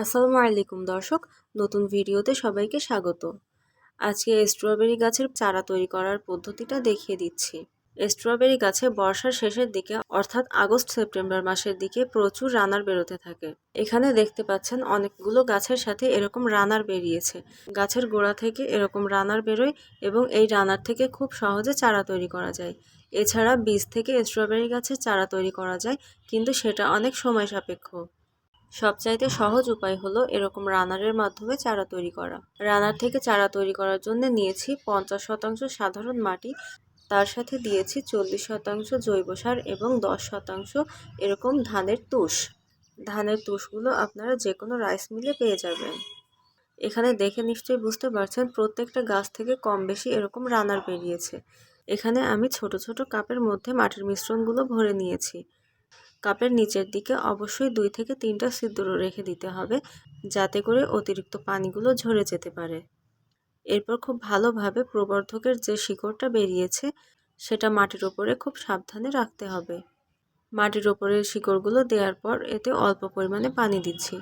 আসসালামু আলাইকুম দর্শক, নতুন ভিডিওতে সবাইকে স্বাগত। আজকে স্ট্রবেরি গাছের চারা তৈরি করার পদ্ধতিটা দেখিয়ে দিচ্ছি। স্ট্রবেরি গাছে বর্ষার শেষের দিকে, অর্থাৎ আগস্ট সেপ্টেম্বর মাসের দিকে প্রচুর রানার বেরোতে থাকে। এখানে দেখতে পাচ্ছেন অনেকগুলো গাছের সাথে এরকম রানার বেরিয়েছে। গাছের গোড়া থেকে এরকম রানার বেরোয় এবং এই রানার থেকে খুব সহজে চারা তৈরি করা যায়। এছাড়া বীজ থেকে স্ট্রবেরি গাছের চারা তৈরি করা যায়, কিন্তু সেটা অনেক সময় সাপেক্ষ। সবচাইতে সহজ উপায় হলো এরকম রানারের মাধ্যমে চারা তৈরি করা। রানার থেকে চারা তৈরি করার জন্য নিয়েছি পঞ্চাশ শতাংশ সাধারণ মাটি, তার সাথে দিয়েছি চল্লিশ শতাংশ জৈব সার এবং দশ শতাংশ এরকম ধানের তুষ। ধানের তুষগুলো আপনারা যে কোনো রাইস মিলে পেয়ে যাবেন। এখানে দেখে নিশ্চয়ই বুঝতে পারছেন প্রত্যেকটা গাছ থেকে কম বেশি এরকম রানার বেরিয়েছে। এখানে আমি ছোট ছোট কাপের মধ্যে মাটির মিশ্রণগুলো ভরে নিয়েছি। কাপের নিচের দিকে অবশ্যই দুই থেকে তিনটা ছিদ্র রেখে দিতে হবে, যাতে করে অতিরিক্ত পানিগুলো ঝরে যেতে পারে। এরপর খুব ভালোভাবে প্রবর্ধকের যে শিকড়টা বেরিয়েছে, সেটা মাটির ওপরে খুব সাবধানে রাখতে হবে। মাটির ওপরে শিকড়গুলো দেওয়ার পর এতে অল্প পরিমাণে পানি দিচ্ছি।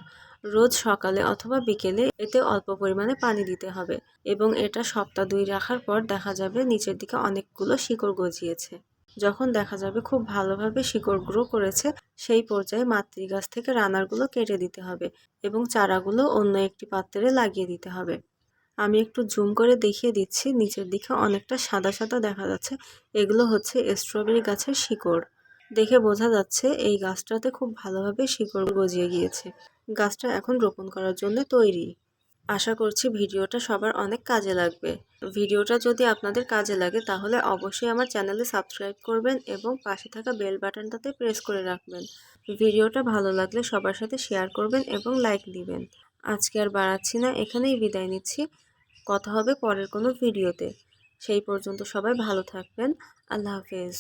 রোজ সকালে অথবা বিকেলে এতে অল্প পরিমাণে পানি দিতে হবে এবং এটা সপ্তাহ দুই রাখার পর দেখা যাবে নিচের দিকে অনেকগুলো শিকড় গজিয়েছে। যখন দেখা যাবে খুব ভালোভাবে শিকড় গ্রো করেছে, সেই পর্যায়ে মাতৃগাছ থেকে রানারগুলো কেটে দিতে হবে এবং চারাগুলো অন্য একটি পাত্রে লাগিয়ে দিতে হবে। আমি একটু জুম করে দেখিয়ে দিচ্ছি, নিচের দিকে অনেকটা সাদা সাদা দেখা যাচ্ছে। এগুলো হচ্ছে স্ট্রবেরি গাছের শিকড়। দেখে বোঝা যাচ্ছে এই গাছটাতে খুব ভালোভাবে শিকড় গজিয়ে গিয়েছে। গাছটা এখন রোপণ করার জন্য তৈরি। আশা করছি ভিডিওটা সবার অনেক কাজে লাগবে। ভিডিওটা যদি আপনাদের কাজে লাগে তাহলে অবশ্যই আমার চ্যানেলে সাবস্ক্রাইব করবেন এবং পাশে থাকা বেল বাটনটাতে প্রেস করে রাখবেন। ভিডিওটা ভালো লাগলে সবার সাথে শেয়ার করবেন এবং লাইক দিবেন। আজকে আর বাড়াচ্ছি না, এখানেই বিদায় নিচ্ছি। কথা হবে পরের কোনো ভিডিওতে। সেই পর্যন্ত সবাই ভালো থাকবেন। আল্লাহ হাফেজ।